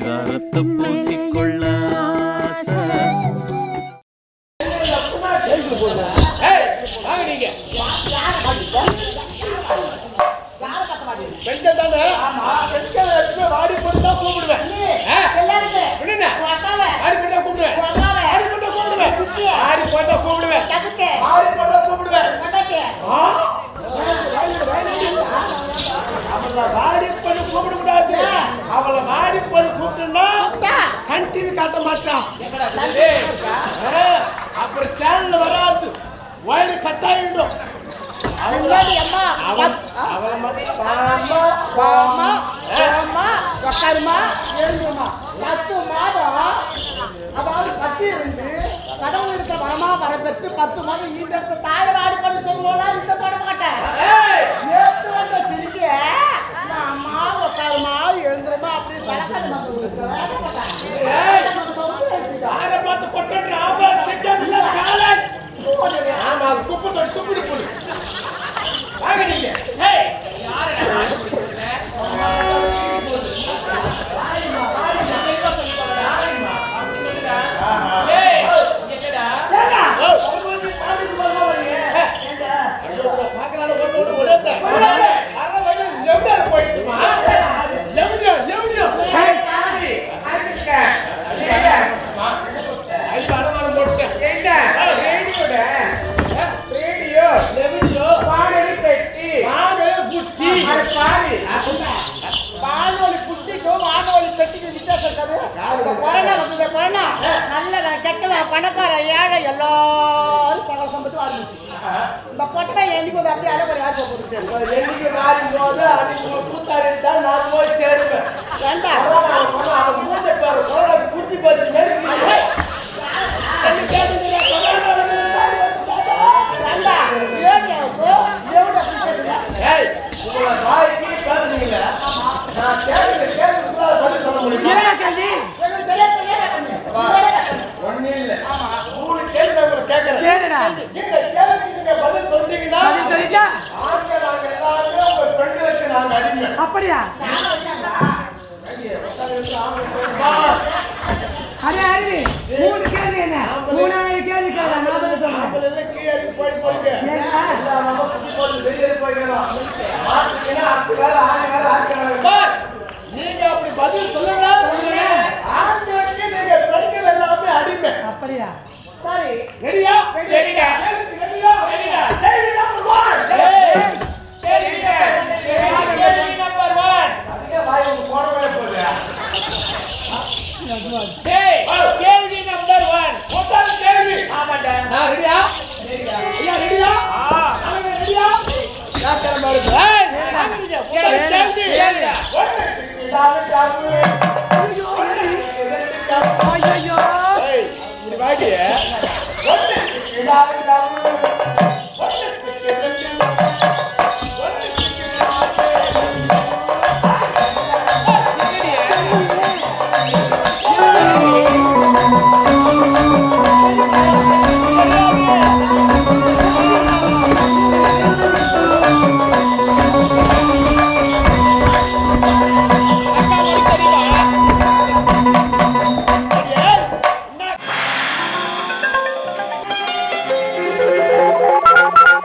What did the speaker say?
பரிதாரத்தை பூசிக்கொள்ள பெண்கள் தானே? பெண்கள் எப்பவுமே வாடி போட்டு தான் கூப்பிடுவேன். வாடி கூப்பிடுவேன். வாடி கூப்பிடுவேன். வாடி கூப்பிடுவேன். ஆ? அவளை வாடி பண்ணி கூப்பிடக்கூடாது. அவளை வாடி பண்ணி கூப்பிட்டோம்னா சன் டிவி காட்ட மாட்டான் அப்புறம் சேனல் வராது. அவன் அவளை மட்டும் பாமா, பாமா. பத்து மாதம் அதாவது பத்து இருந்து கடவுள் எடுத்த வரமா வரப்பெற்று பத்து மாதம் ஈண்டெடுத்த தாய் வாடி பண்ணி சொல்லுவோம்ல இந்த கொரோனா வந்தது கொரோனா. நல்லவன் கெட்டவன் பணக்காரன் ஏழை எல்லாரும் சகல சம்பத்தும் ஆரம்பிச்சு இந்த பொட்டை என்னைக்கு வந்து அப்படியே அடைப்பட யாருக்கு போகிறது இந்த கேள்விக்கு நீங்க பதில் சொல்றீங்கன்னா, ஆண்கள் நாங்க எல்லாருமே உங்க பெண்களுக்கு நாங்க அடிமை. அப்படியா வா. அரே அரே மூணு கேள்வி என்ன மூணாவது கேள்வி கேள்வி நான் பதில் சொல்றேன் ஆண்கள் எல்லாம் கீழே இறங்கி போய் போறீங்க. ஏன்னா? எல்லா நம்ம குட்டி போட்டு வெளியே போய்க்கலாம். மாட்டுக்குன்னா அத்து வேலை, ஆணி வேலை, ஆட்சி வேலை. பார், நீங்க அப்படி பதில் சொல்லுங்க ஆண்களுக்கு நீங்க பெண்கள் எல்லாமே அடிமை அப்படியா சரி. ரெடியா ரெடியா ரெடியா ரெடியா ரெடி நம்பர் 1 ரெடியா ரெடி நம்பர் 1 அதுக்கு வாய் ஒரு போடவே போறியா டேய் கேள்வி நம்பர் 1 முதல் கேள்வி. ஆமாடா நான் ரெடியா ரெடியா ஐயா ரெடியா ஆ. அவங்க ரெடியா நான் கிளம்ப இருக்கேன் ஏய் கேள்வி. கேள்வி. கேள்வி. ஒண்ணு இதால சாப்பு ஐயோ ஐயோ Bye.